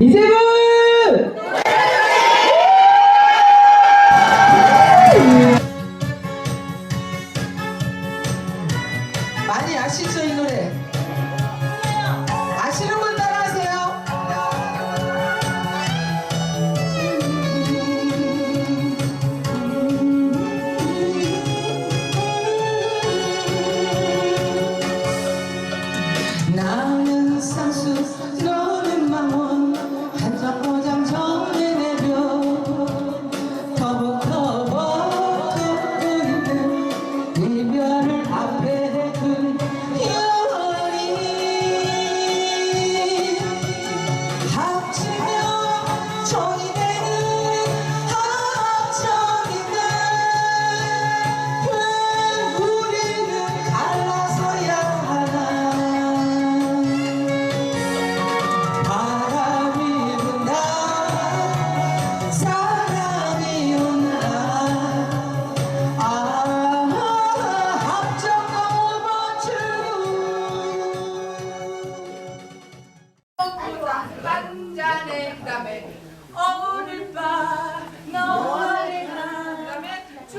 이세분! 많이 아시죠 이 노래? 잔에 그다음에 오늘 밤 너와의 그다음에 쭉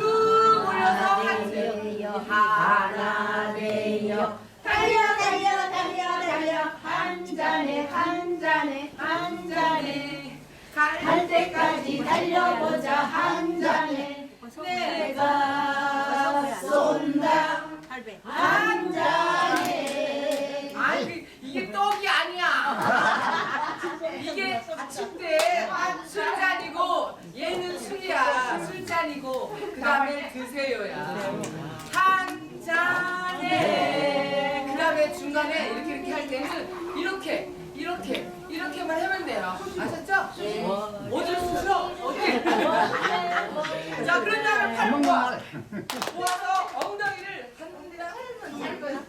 올려서 한 잔. 하나 되어. 달려 달려 달려 달려. 한 잔에 한 잔에 한 잔에. 갈 때까지 달려보자 술잔이고 얘는 술이야. 술잔이고 그 다음에 드세요야. 한 잔에. 그 다음에 중간에 이렇게 이렇게 할 때는 이렇게 이렇게 이렇게만 하면 돼요. 아셨죠? 어딜 쑤셔 어디? 자 그런 다음에 팔 모아. 모아서 엉덩이를 한다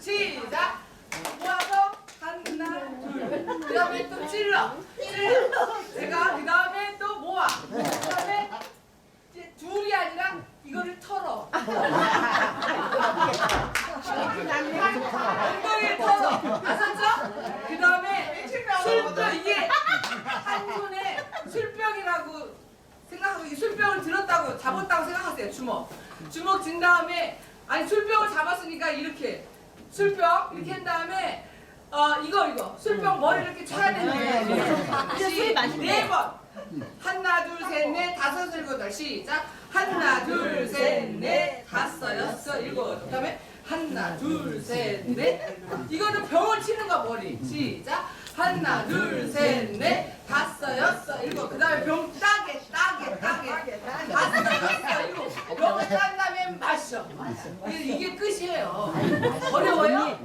시작. 모아서 하나 둘그 다음에 또 찔러. 찔러. 제가 그 다음에 그 다음에 이제 둘이 아니라 이거를 털어. 엉덩이를 털어. 아셨죠? 그 다음에 술병 이게 한 손에 술병이라고 생각하고 이 술병을 들었다고 잡았다고 생각하세요 주먹. 주먹 든 다음에 아니 술병을 잡았으니까 이렇게 술병 이렇게 한 다음에 어 이거 이거. 술병 머리 이렇게 쳐야 되는데 다시 네번. 하나 둘 셋 넷 다섯 일곱 여덟. 시작. 하나 둘 셋 넷. 다섯 여섯 일곱 그다음에 하나 둘 셋 넷. 이거는 병을 치는 거 머리. 시작. 하나 둘 셋 넷. 다섯 여섯 일곱. 그다음에 병 따게 따게 따게. 다섯 여섯 일곱. 병을 딴 다음에 마셔. 이게, 끝이에요. 어려워요? 어려워요?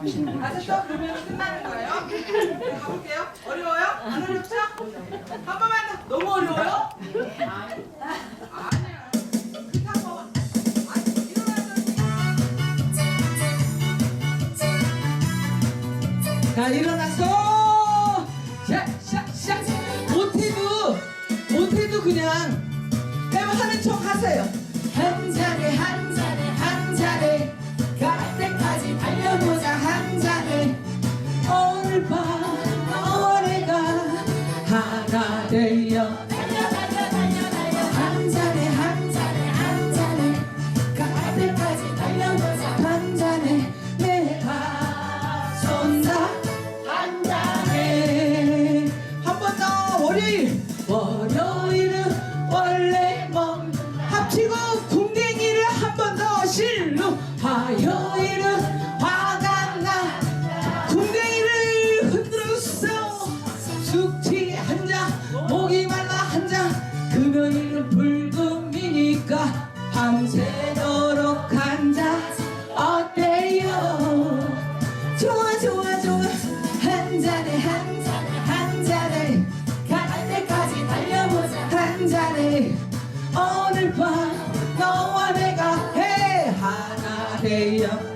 아셨죠? 그러면 끝나는 거예요. 네, 가볼게요. 어려워요? 안 어렵죠? 한 번만 더. 너무 어려워요? 아니야. 그한 번만. 아니, 일어나서. 자 일어나서 샥샥샥 못해도 못해도 그냥 해보하는 척 하세요 한 잔에 한 잔에 Yeah. 모든 오늘 밤 너와 내가 해 하나 되어.